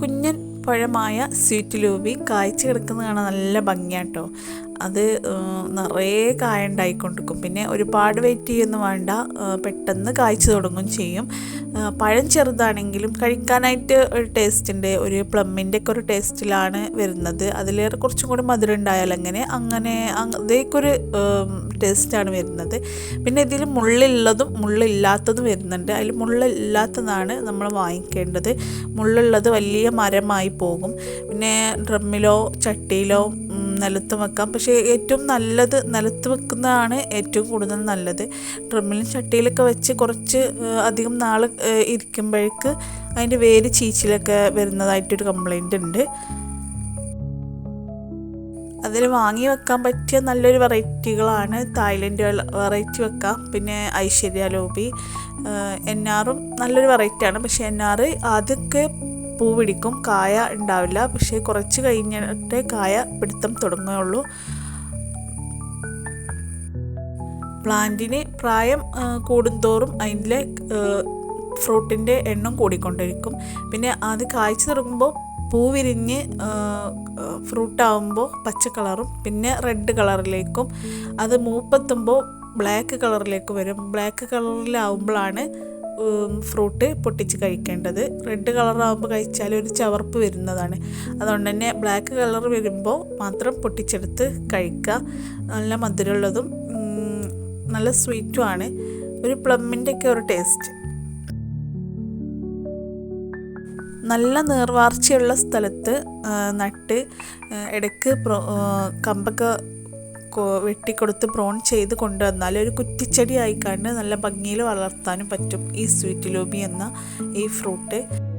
കുഞ്ഞൻ പഴമായ sweet ലൂബി കായ്ച്ചു കിടക്കുന്നത് കാണാൻ നല്ല ഭംഗിയാട്ടോ. അത് നിറയെ കായ ഉണ്ടായിക്കൊണ്ടിരിക്കും. പിന്നെ ഒരുപാട് വെയിറ്റ് ചെയ്യൊന്നും വേണ്ട. പെട്ടെന്ന് കായ്ച്ചു തുടങ്ങും ചെയ്യും. പഴം ചെറുതാണെങ്കിലും കഴിക്കാനായിട്ട് ഒരു ടേസ്റ്റ് ഉണ്ട്. ഒരു പ്ലമ്മിന്റെ ഒക്കെ ഒരു ടേസ്റ്റിലാണ് വരുന്നത്. അതിലേറെ കുറച്ചും കൂടി മധുരം ഉണ്ടായാൽ അങ്ങനെ അങ്ങനെ അങ്ങ- അതേക്കൊരു ടേസ്റ്റാണ് വരുന്നത്. പിന്നെ ഇതിൽ മുള്ളുള്ളതും മുള്ളില്ലാത്തതും വരുന്നുണ്ട്. അതിൽ മുള്ളില്ലാത്തതാണ് നമ്മൾ വാങ്ങിക്കേണ്ടത്. മുള്ളുള്ളത് വലിയ മരമായി പോകും. പിന്നെ ഡ്രമ്മിലോ ചട്ടിയിലോ നിലത്ത് വെക്കാം. പക്ഷേ ഏറ്റവും നല്ലത് നിലത്ത് വെക്കുന്നതാണ് ഏറ്റവും കൂടുതൽ നല്ലത്. ഡ്രമ്മിലും ചട്ടിയിലൊക്കെ വെച്ച് കുറച്ച് അധികം നാൾ ഇരിക്കുമ്പോഴേക്ക് അതിന്റെ വേര് ചീച്ചിലൊക്കെ വരുന്നതായിട്ടൊരു കംപ്ലൈന്റ് ഉണ്ട്. അതിൽ വാങ്ങി വെക്കാൻ പറ്റിയ നല്ലൊരു വെറൈറ്റികളാണ് തായ്ലൻഡ് വെറൈറ്റി വെക്കാം. പിന്നെ ഐശ്വര്യ ലോബി എൻ ആറും നല്ലൊരു വെറൈറ്റിയാണ് പക്ഷേ എൻ ആറ് ആദ്യമൊക്കെ പൂ പിടിക്കും കായ ഉണ്ടാവില്ല. പക്ഷേ കുറച്ച് കഴിഞ്ഞിട്ടേ കായ പിടുത്തം തുടങ്ങുകയുള്ളൂ. പ്ലാന്റിന് പ്രായം കൂടുന്തോറും അതിന്റെ ഫ്രൂട്ടിന്റെ എണ്ണം കൂടിക്കൊണ്ടിരിക്കും. പിന്നെ അത് കായ്ച്ചു തുടങ്ങുമ്പോൾ പൂ വിരിഞ്ഞ് ഫ്രൂട്ടാവുമ്പോൾ പച്ച കളറും പിന്നെ റെഡ് കളറിലേക്കും അത് മൂപ്പെത്തുമ്പോൾ ബ്ലാക്ക് കളറിലേക്ക് വരും. ബ്ലാക്ക് കളറിലാവുമ്പോഴാണ് ഫ്രൂട്ട് പൊട്ടിച്ച് കഴിക്കേണ്ടത്. റെഡ് കളറാകുമ്പോൾ കഴിച്ചാൽ ഒരു ചവർപ്പ് വരുന്നതാണ്. അതുകൊണ്ട് തന്നെ ബ്ലാക്ക് കളർ വരുമ്പോൾ മാത്രം പൊട്ടിച്ചെടുത്ത് കഴിക്കുക. നല്ല മധുരമുള്ളതും നല്ല സ്വീറ്റുമാണ് ഒരു പ്ലമ്മിന്റെ ഒക്കെ ഒരു ടേസ്റ്റ് നല്ല നീർവാർച്ചയുള്ള സ്ഥലത്ത് നട്ട് ഇടയ്ക്ക് കമ്പൊക്കെ വെട്ടിക്കൊടുത്ത് പ്രോൺ ചെയ്ത് കൊണ്ടുവന്നാൽ ഒരു കുറ്റിച്ചെടി ആയിക്കാണ്ട് നല്ല ഭംഗിയിൽ വളർത്താനും പറ്റും ഈ സ്വീറ്റ് ലോബി എന്ന ഈ ഫ്രൂട്ട്